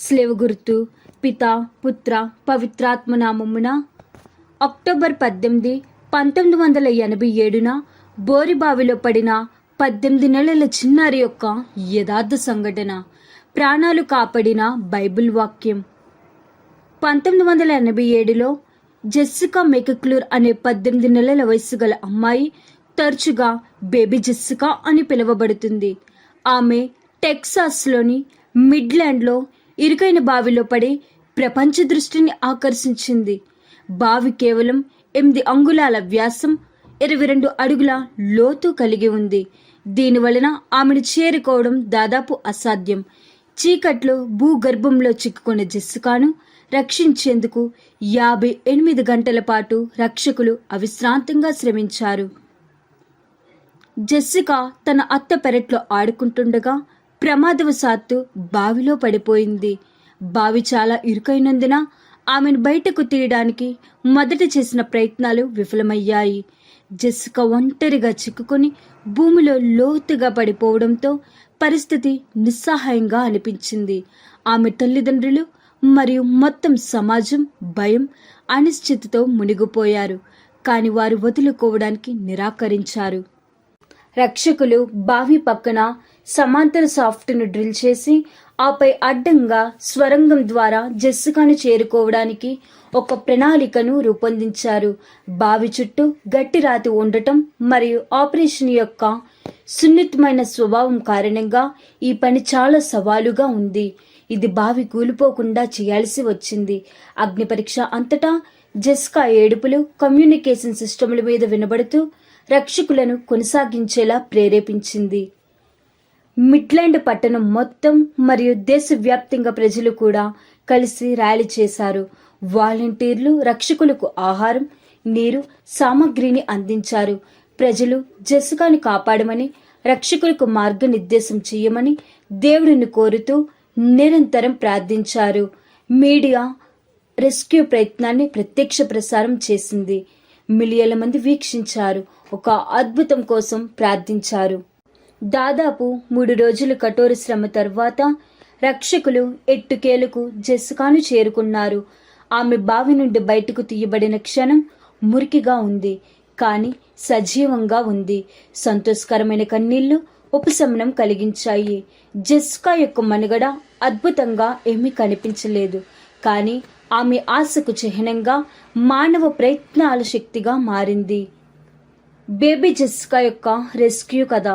స్లేవ గుర్తు పిత పుత్ర పవిత్రాత్మ నామమున అక్టోబర్ పద్దెనిమిది పంతొమ్మిది వందల ఎనభై ఏడున బోరిబావిలో పడిన పద్దెనిమిది నెలల చిన్నారి యొక్క యథార్థ సంఘటన. ప్రాణాలు కాపాడిన బైబిల్ వాక్యం. పంతొమ్మిది వందల ఎనభై ఏడులో జెస్సికా మెకక్లూర్ అనే పద్దెనిమిది నెలల వయసు గల అమ్మాయి తరచుగా బేబీ జెస్సికా అని పిలువబడుతుంది. ఆమె టెక్సాస్లోని మిడ్లాండ్లో ఇరుకైన బావిలో పడి ప్రపంచ దృష్టిని ఆకర్షించింది. బావి కేవలం ఎనిమిది అంగుళాల వ్యాసం ఇరవై రెండు అడుగుల లోతు కలిగి ఉంది. దీనివలన ఆమెను చేరుకోవడం దాదాపు అసాధ్యం. చీకట్లో భూగర్భంలో చిక్కుకున్న జెస్సికాను రక్షించేందుకు యాభై ఎనిమిది గంటల పాటు రక్షకులు అవిశ్రాంతంగా శ్రమించారు. జెస్సికా తన అత్త పెరట్లో ఆడుకుంటుండగా ప్రమాదవశాత్తు బావిలో పడిపోయింది. బావి చాలా ఇరుకైనందున ఆమెను బయటకు తీయడానికి మొదట చేసిన ప్రయత్నాలు విఫలమయ్యాయి. జెస్సిక ఒంటరిగా చిక్కుకొని భూమిలో లోతుగా పడిపోవడంతో పరిస్థితి నిస్సహాయంగా అనిపించింది. ఆమె తల్లిదండ్రులు మరియు మొత్తం సమాజం భయం అనిశ్చితితో మునిగిపోయారు. కానీ వారు వదులుకోవడానికి నిరాకరించారు. రక్షకులు బావి పక్కన సమాంతర సాఫ్ట్ను డ్రిల్ చేసి ఆపై అడ్డంగా స్వరంగం ద్వారా జెస్సుకాను చేరుకోవడానికి ఒక ప్రణాళికను రూపొందించారు. బావి చుట్టూ గట్టి రాతి ఉండటం మరియు ఆపరేషన్ యొక్క సున్నితమైన స్వభావం కారణంగా ఈ పని చాలా సవాలుగా ఉంది. ఇది బావి కూలిపోకుండా చేయాల్సి వచ్చింది. అగ్ని పరీక్ష అంతటా జెస్కా ఏడుపులు కమ్యూనికేషన్ సిస్టముల మీద వినబడుతూ రక్షకులను కొనసాగించేలా ప్రేరేపించింది. మిడ్లాండ్ పట్టణం మొత్తం మరియు దేశవ్యాప్తంగా ప్రజలు కూడా కలిసి ర్యాలీ చేశారు. వాలంటీర్లు రక్షకులకు ఆహారం నీరు సామగ్రిని అందించారు. ప్రజలు జెసికాని కాపాడమని రక్షకులకు మార్గనిర్దేశం చేయమని దేవుడిని కోరుతూ నిరంతరం ప్రార్థించారు. మీడియా రెస్క్యూ ప్రయత్నాన్ని ప్రత్యక్ష ప్రసారం చేసింది. మిలియన్ల మంది వీక్షించారు. ఒక అద్భుతం కోసం ప్రార్థించారు. దాదాపు మూడు రోజుల కఠోర శ్రమ తర్వాత రక్షకులు ఎట్టుకేలకు జెస్కాను చేరుకున్నారు. ఆమె బావి నుండి బయటకు తీయబడిన క్షణం మురికిగా ఉంది. కానీ సజీవంగా ఉంది. సంతోషకరమైన కన్నీళ్ళు ఉపశమనం కలిగించాయి. జెస్కా యొక్క మనుగడ అద్భుతంగా ఏమీ కనిపించలేదు. కానీ ఆమె ఆశకు చిహ్నంగా మానవ ప్రయత్నాల శక్తిగా మారింది. బేబీ జెస్కా యొక్క రెస్క్యూ కథ.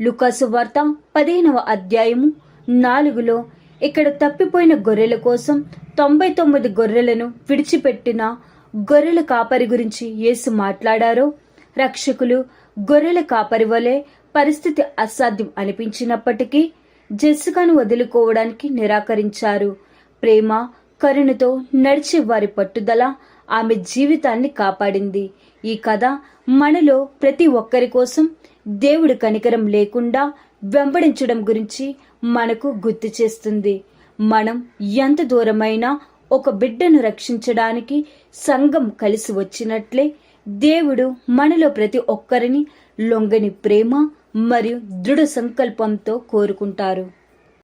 లుకాసు వార్త పదిహేనవ అధ్యాయము నాలుగులో ఇక్కడ తప్పిపోయిన గొర్రెల కోసం తొంభై తొమ్మిది గొర్రెలను విడిచిపెట్టిన గొర్రెల కాపరి గురించి యేసు మాట్లాడారో? రక్షకులు గొర్రెల కాపరి వలె పరిస్థితి అసాధ్యం అనిపించినప్పటికీ జెస్సుకను వదులుకోవడానికి నిరాకరించారు. ప్రేమ కరుణతో నడిచే వారి పట్టుదల ఆమె జీవితాన్ని కాపాడింది. ఈ కథ మనలో ప్రతి ఒక్కరి కోసం దేవుడి కనికరం లేకుండా వెంబడించడం గురించి మనకు గుర్తు చేస్తుంది. మనం ఎంత దూరమైనా ఒక బిడ్డను రక్షించడానికి సంఘం కలిసి వచ్చినట్లే దేవుడు మనలో ప్రతి ఒక్కరిని లొంగని ప్రేమ మరియు దృఢ సంకల్పంతో కోరుకుంటారు.